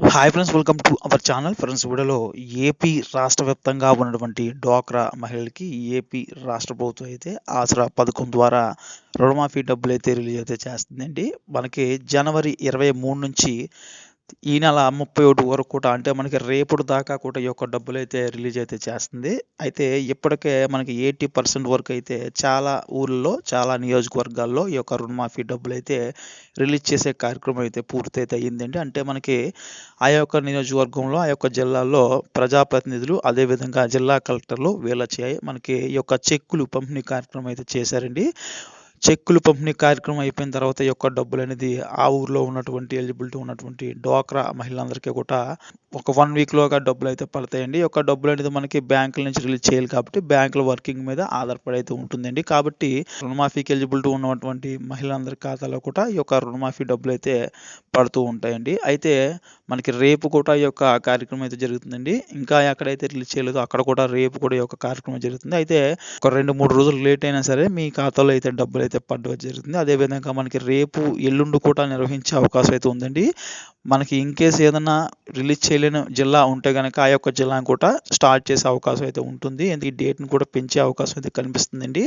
Hi friends welcome to our channel friends వీడియోలో AP రాష్ట్ర వ్యాప్తంగా ఉన్నటువంటి డ్వాక్రా మహిళలకి ఏపీ రాష్ట్ర ప్రభుత్వం అయితే ఆసరా పథకం ద్వారా రుణమాఫీ డబ్బులు అయితే రిలీజ్ అయితే చేస్తుందండి. మనకి జనవరి ఇరవై మూడు నుంచి ఈ నెల ముప్పై ఒకటి వరకు కూడా అంటే మనకి రేపటి దాకా కూడా ఈ యొక్క డబ్బులు అయితే రిలీజ్ అయితే చేస్తుంది. అయితే ఇప్పటికే మనకి ఎయిటీ పర్సెంట్ వరకు అయితే చాలా ఊర్లలో చాలా నియోజకవర్గాల్లో ఈ యొక్క రుణమాఫీ డబ్బులు అయితే రిలీజ్ చేసే కార్యక్రమం అయితే పూర్తయితే అయ్యిందండి. అంటే మనకి ఆ యొక్క నియోజకవర్గంలో ఆ యొక్క జిల్లాల్లో ప్రజాప్రతినిధులు అదేవిధంగా జిల్లా కలెక్టర్లు వీళ్ళ చేయి మనకి ఈ యొక్క చెక్కులు పంపిణీ కార్యక్రమం అయితే చేశారండి. చెక్కులు పంపిణీ కార్యక్రమం అయిపోయిన తర్వాత ఈ యొక్క డబ్బులు అనేది ఆ ఊర్లో ఉన్నటువంటి ఎలిజిబిలిటీ ఉన్నటువంటి డ్వాక్రా మహిళలందరికీ కూడా ఒక వన్ వీక్లోగా డబ్బులు అయితే పడతాయండి. ఈ యొక్క డబ్బులు అనేది మనకి బ్యాంకుల నుంచి రిలీజ్ చేయాలి కాబట్టి బ్యాంకుల వర్కింగ్ మీద ఆధారపడి అయితే ఉంటుందండి. కాబట్టి రుణమాఫీకి ఎలిజిబిలిటీ ఉన్నటువంటి మహిళలందరి ఖాతాలో కూడా ఈ యొక్క రుణమాఫీ డబ్బులు అయితే పడుతూ ఉంటాయండి. అయితే మనకి రేపు కూడా ఈ యొక్క కార్యక్రమం అయితే జరుగుతుందండి. ఇంకా ఎక్కడైతే రిలీజ్ చేయలేదు అక్కడ కూడా రేపు కూడా ఈ యొక్క కార్యక్రమం జరుగుతుంది. అయితే ఒక రెండు మూడు రోజులు లేట్ అయినా సరే మీ ఖాతాలో అయితే డబ్బులు అయితే పడడం జరుగుతుంది. అదేవిధంగా మనకి రేపు ఎల్లుండి కూడా నిర్వహించే అవకాశం అయితే ఉందండి. మనకి ఇన్ కేస్ ఏదైనా రిలీజ్ చేయలేని జిల్లా ఉంటే కనుక ఆ యొక్క జిల్లాను కూడా స్టార్ట్ చేసే అవకాశం అయితే ఉంటుంది. ఎందుకు ఈ డేట్ని కూడా పెంచే అవకాశం అయితే కనిపిస్తుందండి.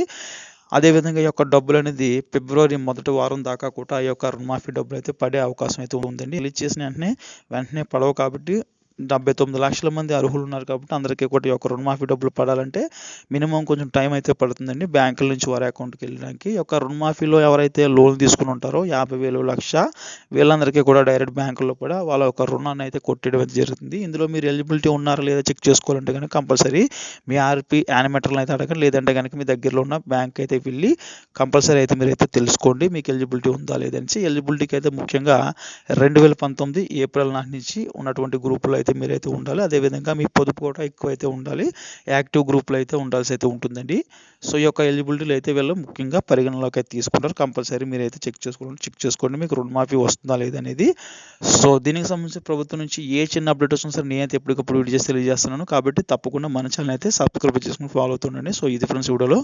అదేవిధంగా ఈ యొక్క డబ్బులు అనేది ఫిబ్రవరి మొదటి వారం దాకా కూడా ఈ యొక్క రుణమాఫీ డబ్బులు అయితే పడే అవకాశం అయితే ఉందండి. రిలీజ్ చేసిన వెంటనే వెంటనే పడవు కాబట్టి డెబ్బై తొమ్మిది లక్షల మంది అర్హులు ఉన్నారు కాబట్టి అందరికీ ఒకటి ఒక రుణమాఫీ డబ్బులు పడాలంటే మినిమం కొంచెం టైం అయితే పడుతుందండి. బ్యాంకుల నుంచి వారి అకౌంట్కి వెళ్ళడానికి. ఒక రుణమాఫీలో ఎవరైతే లోన్ తీసుకుని ఉంటారో యాభై వేలు లక్ష వీళ్ళందరికీ కూడా డైరెక్ట్ బ్యాంకుల్లో కూడా వాళ్ళ ఒక రుణాన్ని అయితే కొట్టేయడం అయితే జరుగుతుంది. ఇందులో మీరు ఎలిజిబిలిటీ ఉన్నారా లేదా చెక్ చేసుకోవాలంటే కనుక కంపల్సరీ మీ ఆర్పీ యానిమేటర్లు అయితే అడగండి. లేదంటే కనుక మీ దగ్గరలో ఉన్న బ్యాంక్ అయితే వెళ్ళి కంపల్సరీ అయితే మీరు అయితే తెలుసుకోండి మీకు ఎలిజిబిలిటీ ఉందా లేదని ఎలిజిబిలిటీకి అయితే ముఖ్యంగా రెండు వేల పంతొమ్మిది ఏప్రిల్ నాటి నుంచి ఉన్నటువంటి గ్రూపులో అయితే మీరైతే ఉండాలి. అదేవిధంగా మీ పొదుపు కూడా ఎక్కువ అయితే ఉండాలి. యాక్టివ్ గ్రూప్లో అయితే ఉండాల్సి అయితే ఉంటుందండి. సో ఈ యొక్క ఎలిజిబిలిటీలు అయితే వీళ్ళు ముఖ్యంగా పరిగణలోకి అయితే తీసుకుంటారు. కంపల్సరీ మీరు అయితే చెక్ చేసుకోండి. చెక్ చేసుకోండి. మీకు రుణమాఫీ వస్తుందా లేదనేది సో దీనికి సంబంధించి ప్రభుత్వం నుంచి ఏ చిన్న అప్డేట్ వస్తుంది సార్ నేనైతే ఎప్పటికప్పుడు వీడియో చేసి తెలియజేస్తున్నాను. కాబట్టి తప్పకుండా మన ఛానల్ అయితే సబ్స్క్రైబ్ చేసుకుని ఫాలో అవుతుండండి. సో ఇది ఫ్రెండ్స్ వీడియోలో.